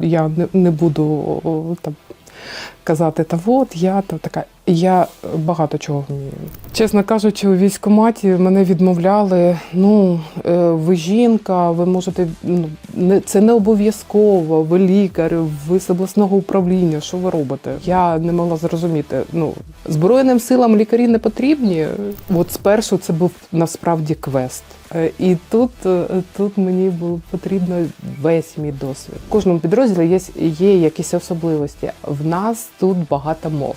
я не, не буду там казати, та от я то така. Я багато чого вмію. Чесно кажучи, у військкоматі мене відмовляли. Ну, е, ви жінка, ви можете ну не це не обов'язково. Ви лікар, ви з обласного управління. Що ви робите? Я не могла зрозуміти. Ну збройним силам лікарі не потрібні. От спершу це був насправді квест. Е, І тут, е, тут мені було потрібно весь мій досвід. В кожному підрозділі є, є якісь особливості. В нас тут багато мов.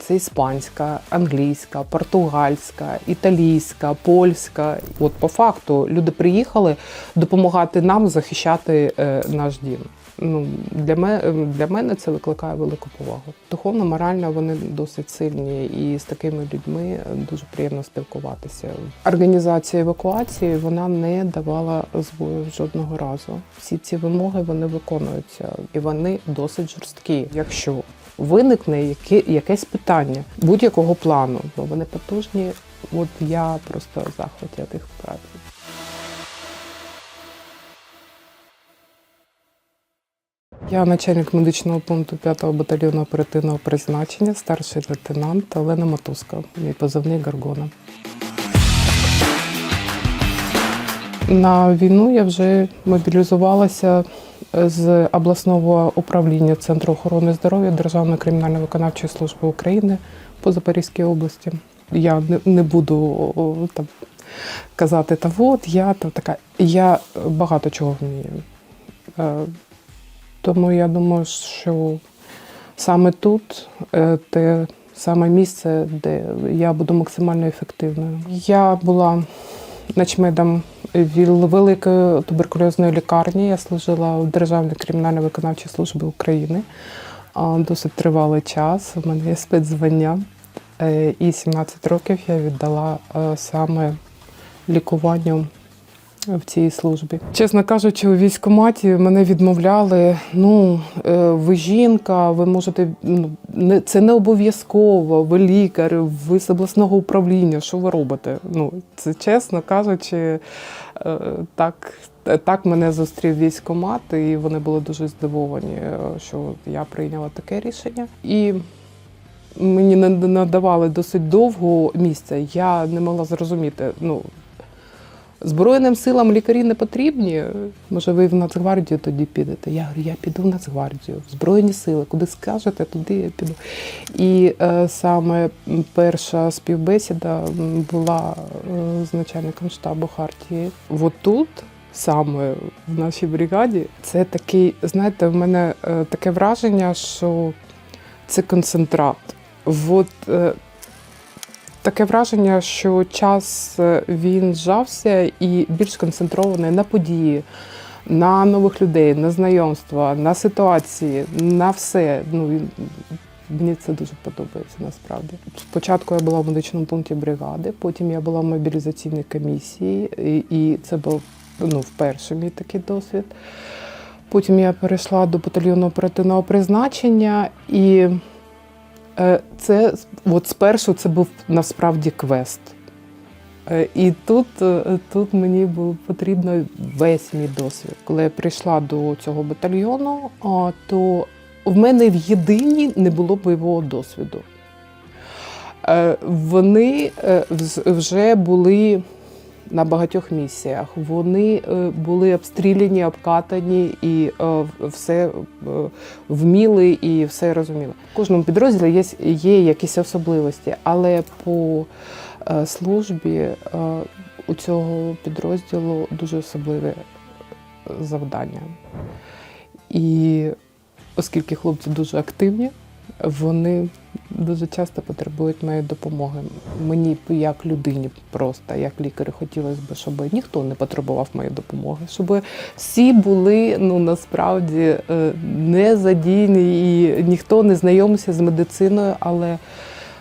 Це іспанська, англійська, португальська, італійська, польська. От по факту люди приїхали допомагати нам захищати е, наш дім. Ну, для, мене, для мене це викликає велику повагу. Духовно, морально вони досить сильні, і з такими людьми дуже приємно спілкуватися. Організація евакуації вона не давала збою жодного разу. Всі ці вимоги вони виконуються, і вони досить жорсткі. Якщо виникне яке, якесь питання будь-якого плану, бо вони потужні, от я просто в захваті від їх. Я начальник медичного пункту 5-го батальйону оперативного призначення, старший лейтенант Олена Матуска, мій позивний Гаргона. На війну я вже мобілізувалася з обласного управління Центру охорони здоров'я Державної кримінально-виконавчої служби України по Запорізькій області. Я не, буду там казати, та от я то така. Я багато чого вмію. Тому я думаю, що саме тут е, те саме місце, де я буду максимально ефективною. Я була начмедом великої туберкульозної лікарні. Я служила в Державній кримінально-виконавчій службі України досить тривалий час. У мене є спецзвання. Е, І 17 років я віддала е, саме лікуванню в цій службі. Чесно кажучи, у військкоматі мене відмовляли. Ну, е, ви жінка, ви можете ну не це не обов'язково. Ви лікар, ви з обласного управління. Що ви робите? Ну це чесно кажучи, е, так. Так мене зустрів військкомат, і вони були дуже здивовані, е, що я прийняла таке рішення. І мені не надавали досить довго місця. Я не могла зрозуміти. Ну Збройним силам лікарі не потрібні. Може, ви в Нацгвардію тоді підете? Я говорю, я піду в Нацгвардію, в Збройні сили, куди скажете, туди я піду. І е, саме перша співбесіда була е, з начальником штабу Хартії. От тут, саме в нашій бригаді, це такий, знаєте, в мене е, таке враження, що це концентрат. От, е, Таке враження, що час е, він зжався і більш концентрований на події, на нових людей, на знайомства, на ситуації, на все. Ну мені це дуже подобається насправді. Спочатку я була в медичному пункті бригади, потім я була в мобілізаційній комісії, і, і це був ну, вперше мій такий досвід. Потім я перейшла до батальйону оперативного призначення і. Е, Це от спершу це був насправді квест. Е, І тут, е, тут мені було потрібно весь мій досвід. Коли я прийшла до цього батальйону, то в мене в єдиній не було бойового досвіду. Вони вже були на багатьох місіях. Вони е, були обстріляні, обкатані і е, все е, вміли і все розуміли. В кожному підрозділі є, є якісь особливості, але по службі у цього підрозділу дуже особливе завдання. І оскільки хлопці дуже активні, вони дуже часто потребують моєї допомоги. Мені як людині просто, як лікарю, хотілося б, щоб ніхто не потребував моєї допомоги, щоб всі були ну насправді е, не задійні і ніхто не знайомився з медициною, але,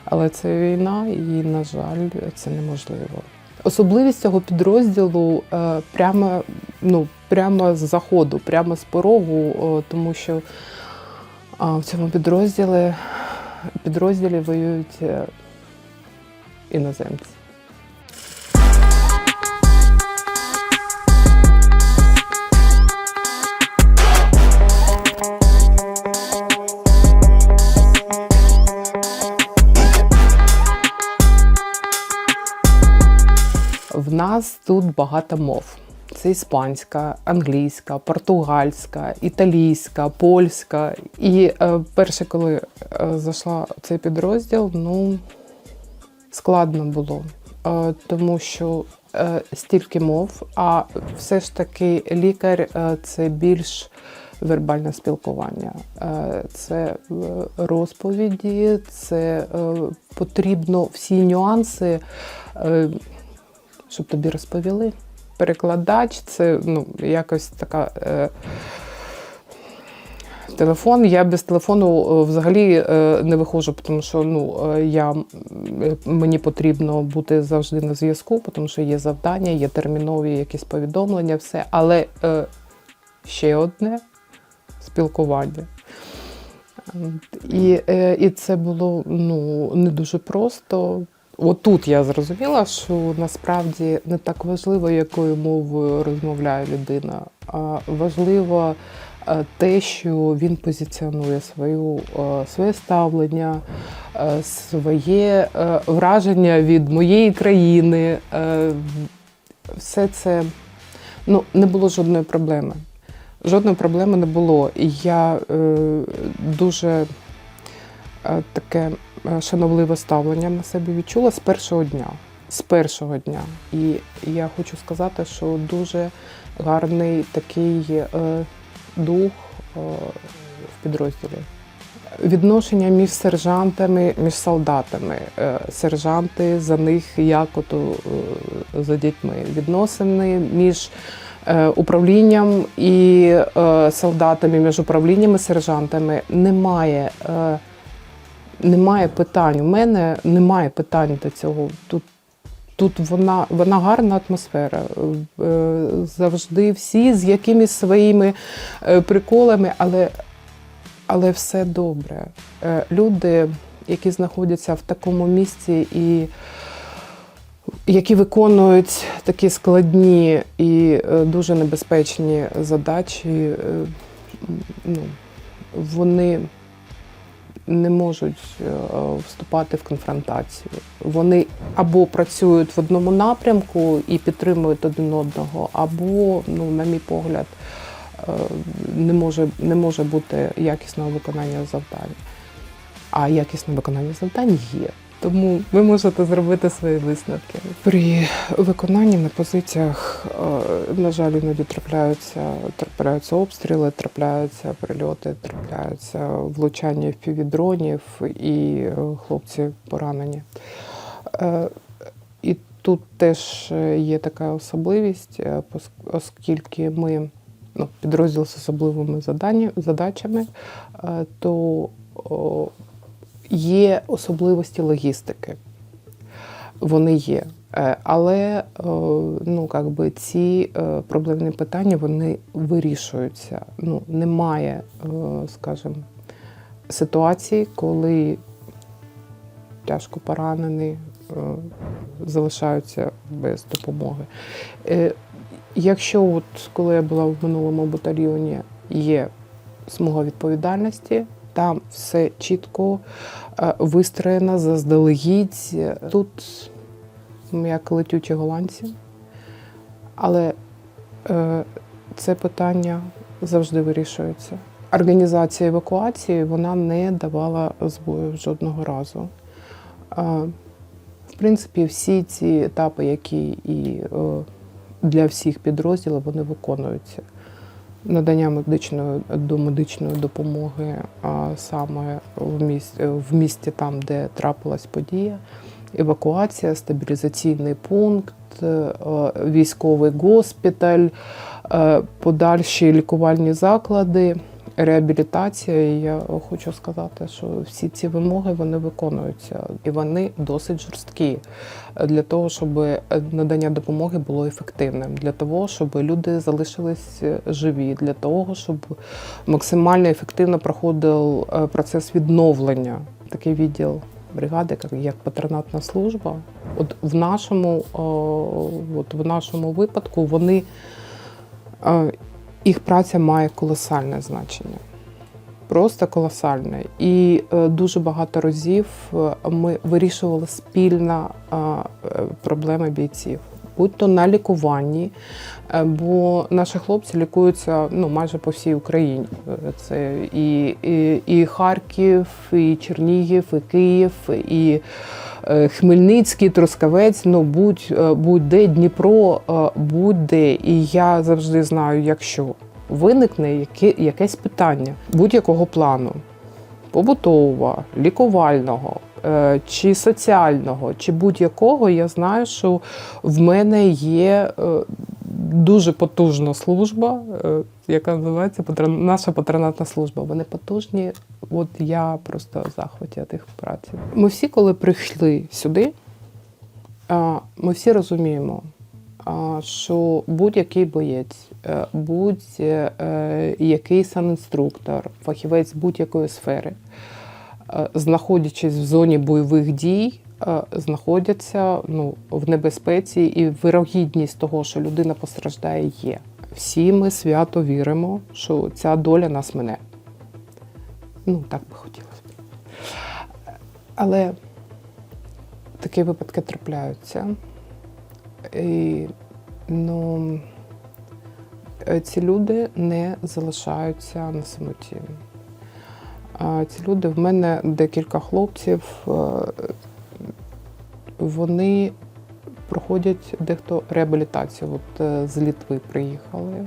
але це війна, і, на жаль, це неможливо. Особливість цього підрозділу е, прямо, ну, прямо з заходу, прямо з порогу, е, тому що а в цьому підрозділі підрозділі воюють е, іноземці. В нас тут багато мов. Це іспанська, англійська, португальська, італійська, польська. І е, перше, коли е, зайшла цей підрозділ, ну складно було, е, тому що е, стільки мов, а все ж таки лікар е, це більш вербальне спілкування. Е, Це е, розповіді, це е, потрібно всі нюанси, щоб тобі розповіли. Перекладач це ну, якось така. Е, Телефон, я без телефону е, взагалі е, не виходжу, тому що ну, е, я, мені потрібно бути завжди на зв'язку, тому що є завдання, є термінові якісь повідомлення, все. Але ще одне спілкування. І, е, і це було ну, не дуже просто. От тут я зрозуміла, що насправді не так важливо, якою мовою розмовляє людина, а важливо е, те, що він позиціонує свою, е, своє ставлення, е, своє враження від моєї країни. Все це ну, не було жодної проблеми. Жодної проблеми не було. І я дуже таке е, шановливе ставлення на себе відчула з першого дня. З першого дня. І я хочу сказати, що дуже гарний такий е, дух е, в підрозділі. Відношення між сержантами, між солдатами. Сержанти за них як ото за дітьми. Відносини між управлінням і солдатами, між управлінням і сержантами немає. Немає питань. У мене немає питань до цього. Тут, тут вона, вона гарна атмосфера. Е, Завжди всі з якимись своїми е, приколами, але, але все добре. Е, Люди, які знаходяться в такому місці і які виконують такі складні і дуже небезпечні задачі, ну, вони не можуть е, вступати в конфронтацію. Вони або працюють в одному напрямку і підтримують один одного, або, ну, на мій погляд, е, не може, не може бути якісного виконання завдань. А якісне виконання завдань є. Тому ви можете зробити свої висновки. При виконанні на позиціях, е, на жаль, іноді трапляються, трапляються обстріли, трапляються прильоти, трапляються влучання в півдронів і е, хлопці поранені. Е, І тут теж є така особливість, оскільки ми ну, підрозділ з особливими задачами, то є особливості логістики. Вони є. Е, Але ну, как ці е, проблемні питання вони вирішуються. Ну, немає, е, скажімо, ситуації, коли тяжко поранені е, залишаються без допомоги. Е, Якщо, от, коли я була в минулому батальйоні, є смуга відповідальності, там все чітко е, вистроєно заздалегідь. Тут як летючі голландці, але е, це питання завжди вирішується. Організація евакуації вона не давала збою жодного разу. Е, В принципі, всі ці етапи, які і для всіх підрозділів, вони виконуються. Надання медичної до медичної допомоги а саме в місті, в місті там, де трапилась подія, евакуація, стабілізаційний пункт, е, військовий госпіталь, е, подальші лікувальні заклади, реабілітація. І я хочу сказати, що всі ці вимоги вони виконуються і вони досить жорсткі для того, щоб надання допомоги було ефективним, для того, щоб люди залишились живі, для того, щоб максимально ефективно проходив е, процес відновлення. Такий відділ бригади, як- патронатна служба. От в нашому, от в нашому випадку вони е, їх праця має колосальне значення. Просто колосальне. І е, дуже багато разів е, ми вирішували спільно е, проблеми бійців. будь то на лікуванні, бо наші хлопці лікуються ну, майже по всій Україні. Це і, і, і Харків, і Чернігів, і Київ, і Хмельницький, Трускавець, ну е, будь-де, Дніпро, е, будь-де. І я завжди знаю, якщо виникне яке, якесь питання будь-якого плану, побутового, лікувального. е, Чи соціального, чи будь-якого, я знаю, що в мене є е, дуже потужна служба, е, яка називається наша патронатна служба. Вони потужні. От я просто в захваті від їх праці. Ми всі, коли прийшли сюди, ми всі розуміємо, що будь-який боєць, е, будь-який санінструктор, фахівець будь-якої сфери, е, знаходячись в зоні бойових дій, е, знаходяться ну, в небезпеці і вирогідність того, що людина постраждає, є. Всі ми свято віримо, що ця доля нас мине. Ну, так би хотілося. Але такі випадки трапляються. І, ну, ці люди не залишаються на самоті. Ці люди, в мене декілька хлопців, е, вони проходять дехто реабілітацію. От е, з Літви приїхали.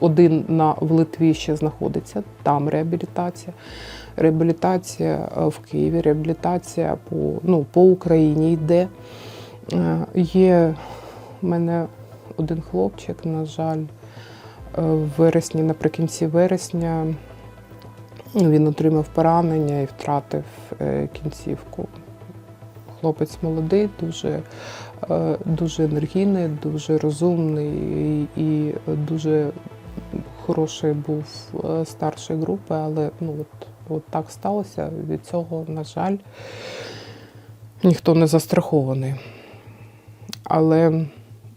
Один на, в Литві ще знаходиться, там реабілітація. Реабілітація е, в Києві, реабілітація по, ну, по Україні йде. Е, Є в мене один хлопчик, на жаль, в вересні, наприкінці вересня, він отримав поранення і втратив кінцівку. Хлопець молодий, дуже, е, дуже енергійний, дуже розумний і, дуже хороший був е, старшої групи, але ну, от, от так сталося. Від цього, на жаль, ніхто не застрахований. Але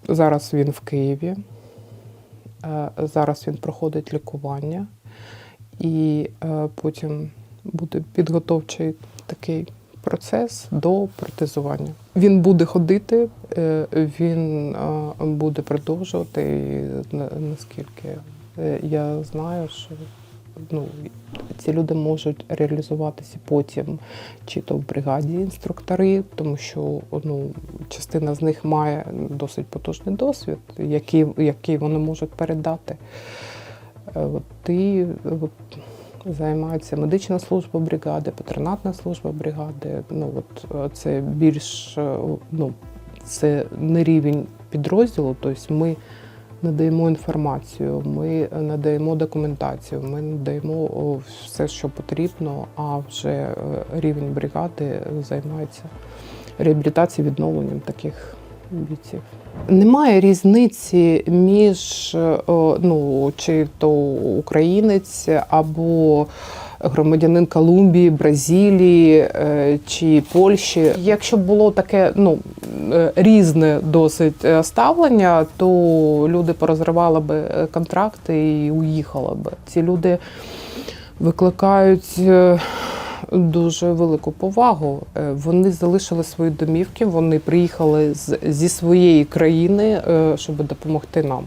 зараз він в Києві, е, зараз він проходить лікування, і потім буде підготовчий такий процес до протезування. Він буде ходити, е, він е, буде продовжувати. Наскільки е, я знаю, що ну, ці люди можуть реалізуватися потім чи то в бригаді інструктори, тому що ну, частина з них має досить потужний досвід, який, який вони можуть передати. От, і от, займається медична служба бригади, патронатна служба бригади. Ну, от, е, це більш е, ну, це не рівень підрозділу, тобто ми надаємо інформацію, ми надаємо документацію, ми надаємо все, що потрібно, а вже е, рівень бригади займається реабілітацією, відновленням таких бійців. Немає різниці між е, ну, чи то українець або громадянин Колумбії, Бразилії е, чи Польщі. Якщо було таке ну, е, різне досить ставлення, то люди порозривали би контракти і уїхали би. Ці люди викликають дуже велику повагу. Е, Вони залишили свої домівки, вони приїхали з, зі своєї країни, е, щоб допомогти нам.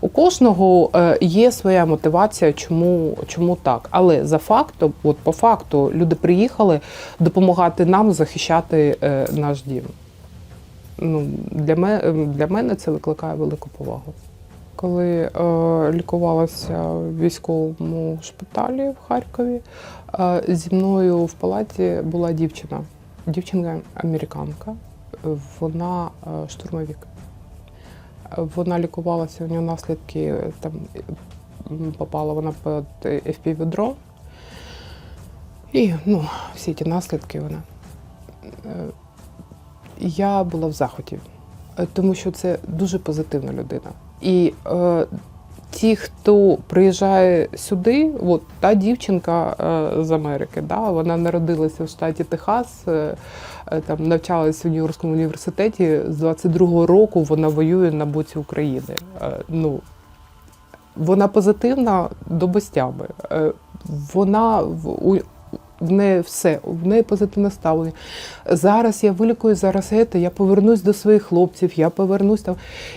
У кожного е, є своя мотивація, чому, чому так. Але за фактом, от по факту, люди приїхали допомагати нам захищати наш дім. Ну, для, мене, для мене це викликає велику повагу. Коли е, лікувалася в військовому шпиталі в Харкові, зі мною в палаті була дівчина. Дівчинка американка, Вона е, штурмовик. Вона лікувалася, у нього наслідки там попала вона під fpv дрон І ну, всі ті наслідки вона. Е, Я була в захваті, е, тому що це дуже позитивна людина. І е, ті, хто приїжджає сюди, от та дівчинка е, з Америки, да, вона народилася в штаті Техас, е, е, там навчалася в Нью-Йоркському університеті. З 22-го року вона воює на боці України. Ну, вона позитивна до безтями. Е, Вона в- неї все, в неї позитивне ставлення. Зараз я вилікую, зараз це, я повернусь до своїх хлопців, я повернусь там.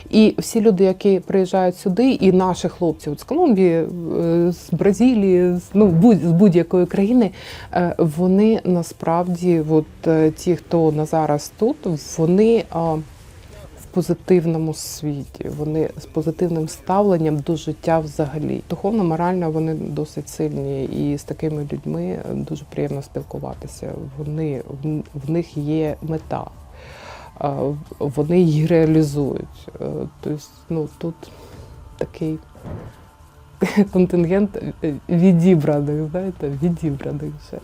І всі люди, які приїжджають сюди, і наші хлопці от з Колумбії, е, з Бразилії, з, ну, будь, з будь-якої країни, е, вони насправді, от, е, ті, хто на зараз тут, вони. Позитивному світі, вони з позитивним ставленням до життя взагалі. Духовно, морально вони досить сильні, і з такими людьми дуже приємно спілкуватися. Вони в- них є мета, вони її реалізують. Е, Тобто, ну тут такий контингент відібраний, знаєте, відібраний все.